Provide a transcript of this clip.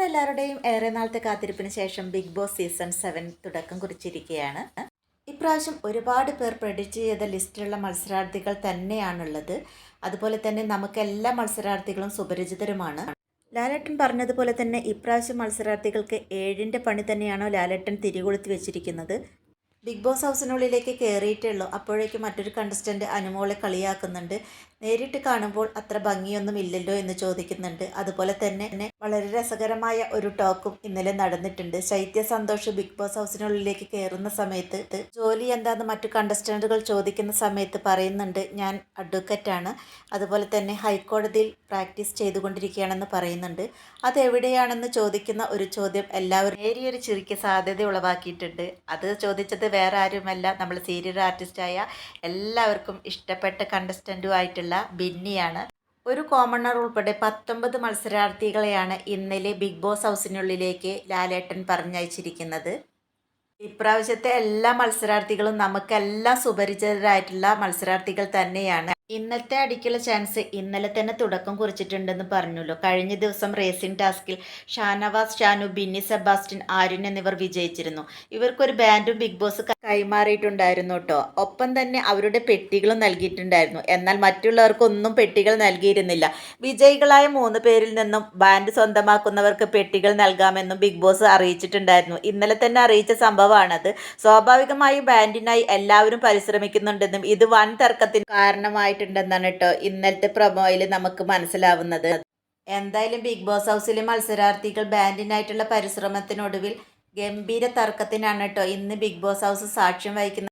നമ്മുടെ എല്ലാവരുടെയും ഏറെ നാളത്തെ കാത്തിരിപ്പിന് ശേഷം ബിഗ് ബോസ് സീസൺ സെവൻ തുടക്കം കുറിച്ചിരിക്കുകയാണ്. ഇപ്രാവശ്യം ഒരുപാട് പേർ പ്രഡിക്റ്റ് ചെയ്ത ലിസ്റ്റിലുള്ള മത്സരാർത്ഥികൾ തന്നെയാണുള്ളത്. അതുപോലെ തന്നെ നമുക്ക് എല്ലാ മത്സരാർത്ഥികളും സുപരിചിതരുമാണ്. ലാലേട്ടൻ പറഞ്ഞതുപോലെ തന്നെ ഇപ്രാവശ്യം മത്സരാർത്ഥികൾക്ക് ഏഴിന്റെ പണി തന്നെയാണോ ലാലേട്ടൻ തിരികൊളുത്തി വെച്ചിരിക്കുന്നത്. ബിഗ് ബോസ് ഹൗസിനുള്ളിലേക്ക് കയറിയിട്ടുള്ളൂ അപ്പോഴേക്കും മറ്റൊരു കണ്ടസ്റ്റന്റ് അനുമോളെ കളിയാക്കുന്നുണ്ട്. നേരിട്ട് കാണുമ്പോൾ അത്ര ഭംഗിയൊന്നും ഇല്ലല്ലോ എന്ന് ചോദിക്കുന്നുണ്ട്. അതുപോലെ തന്നെ തന്നെ വളരെ രസകരമായ ഒരു ടോക്കും ഇന്നലെ നടന്നിട്ടുണ്ട്. ശൈത്യ സന്തോഷ് ബിഗ് ബോസ് ഹൗസിനുള്ളിലേക്ക് കയറുന്ന സമയത്ത് ജോലി എന്താന്ന് മറ്റു കണ്ടസ്റ്റന്റുകൾ ചോദിക്കുന്ന സമയത്ത് പറയുന്നുണ്ട് ഞാൻ അഡ്വക്കറ്റാണ് അതുപോലെ തന്നെ ഹൈക്കോടതിയിൽ പ്രാക്ടീസ് ചെയ്തുകൊണ്ടിരിക്കുകയാണെന്ന് പറയുന്നുണ്ട്. അതെവിടെയാണെന്ന് ചോദിക്കുന്ന ഒരു ചോദ്യം എല്ലാവരും നേരിയൊരു ചിരിക്ക് സാധ്യത ഉളവാക്കിയിട്ടുണ്ട്. അത് ചോദിച്ചത് വേറെ ആരുമല്ല. നമ്മൾ സീരിയൽ ആർട്ടിസ്റ്റായ എല്ലാവർക്കും ഇഷ്ടപ്പെട്ട കണ്ടസ്റ്റന്റുമായിട്ടുള്ള ബിന്നിയാണ്. ഒരു കോമണർ ഉൾപ്പെടെ പത്തൊമ്പത് മത്സരാർത്ഥികളെയാണ് ഇന്നലെ ബിഗ് ബോസ് ഹൗസിനുള്ളിലേക്ക് ലാലേട്ടൻ പറഞ്ഞയച്ചിരിക്കുന്നത്. ഇപ്രാവശ്യത്തെ എല്ലാ മത്സരാർത്ഥികളും നമുക്കെല്ലാം സുപരിചിതരായിട്ടുള്ള മത്സരാർത്ഥികൾ തന്നെയാണ്. ഇന്നത്തെ അടിക്കുള്ള ചാൻസ് ഇന്നലെ തന്നെ തുടക്കം കുറിച്ചിട്ടുണ്ടെന്ന് പറഞ്ഞല്ലോ. കഴിഞ്ഞ ദിവസം റേസിംഗ് ടാസ്കിൽ ഷാനവാസ് ഷാനു ബിന്നി സെബാസ്റ്റിൻ ആര്യൻ എന്നിവർ വിജയിച്ചിരുന്നു. ഇവർക്കൊരു ബാൻഡും ബിഗ് ബോസ് കൈമാറിയിട്ടുണ്ടായിരുന്നു കേട്ടോ. ഒപ്പം തന്നെ അവരുടെ പെട്ടികളും നൽകിയിട്ടുണ്ടായിരുന്നു. എന്നാൽ മറ്റുള്ളവർക്കൊന്നും പെട്ടികൾ നൽകിയിരുന്നില്ല. വിജയികളായ മൂന്ന് പേരിൽ നിന്നും ബാൻഡ് സ്വന്തമാക്കുന്നവർക്ക് പെട്ടികൾ നൽകാമെന്നും ബിഗ് ബോസ് അറിയിച്ചിട്ടുണ്ടായിരുന്നു. ഇന്നലെ തന്നെ അറിയിച്ച സംഭവമാണത്. സ്വാഭാവികമായും ബാൻഡിനായി എല്ലാവരും പരിശ്രമിക്കുന്നുണ്ടെന്നും ഇത് വൻ തർക്കത്തിന് കാരണമായിട്ടുണ്ടെന്നാണ് കേട്ടോ ഇന്നലത്തെ പ്രൊമോയിൽ നമുക്ക് മനസ്സിലാവുന്നത്. എന്തായാലും ബിഗ് ബോസ് ഹൗസിലെ മത്സരാർത്ഥികൾ ബാൻഡിനായിട്ടുള്ള പരിശ്രമത്തിനൊടുവിൽ ഗംഭീര തർക്കത്തിനാണ് കേട്ടോ ഇന്ന് ബിഗ് ബോസ് ഹൗസ് സാക്ഷ്യം വഹിക്കുന്നത്.